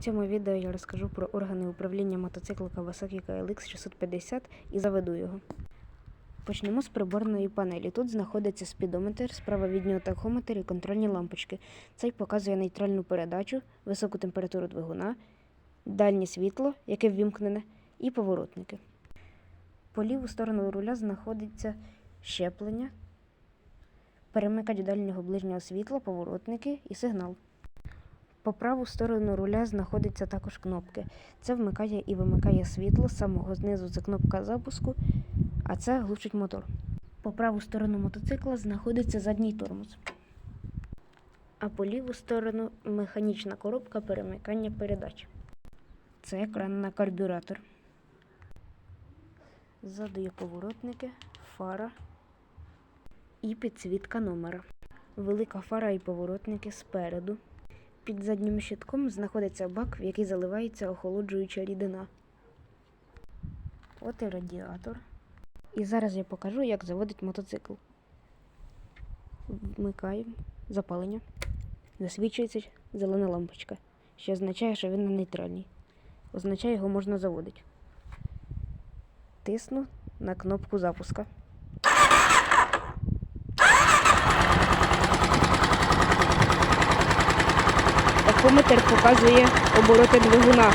цьому відео я розкажу про органи управління мотоцикла Kawasaki KLX 650 і заведу його. Почнемо з приборної панелі. Тут знаходиться спідометр, справа від нього тахометр і контрольні лампочки. Цей показує нейтральну передачу, високу температуру двигуна, дальнє світло, яке ввімкнене, і поворотники. По ліву сторону руля знаходиться щеплення, перемикач дальнього ближнього світла, поворотники і сигнал. По праву сторону руля знаходяться також кнопки. Це вмикає і вимикає світло, з самого знизу це кнопка запуску, а це глушить мотор. По праву сторону мотоцикла знаходиться задній тормоз. А по ліву сторону механічна коробка перемикання передач. Це екран на карбюратор. Ззаду є поворотники, фара і підсвітка номера. Велика фара і поворотники спереду. Під заднім щитком знаходиться бак, в який заливається охолоджуюча рідина. От і радіатор. І зараз я покажу, як заводить мотоцикл. Вмикаємо запалення. Засвічується зелена лампочка, що означає, що він на нейтральній. Означає, його можна заводити. Тисну на кнопку запуска. Тахометр показує обороти двигуна.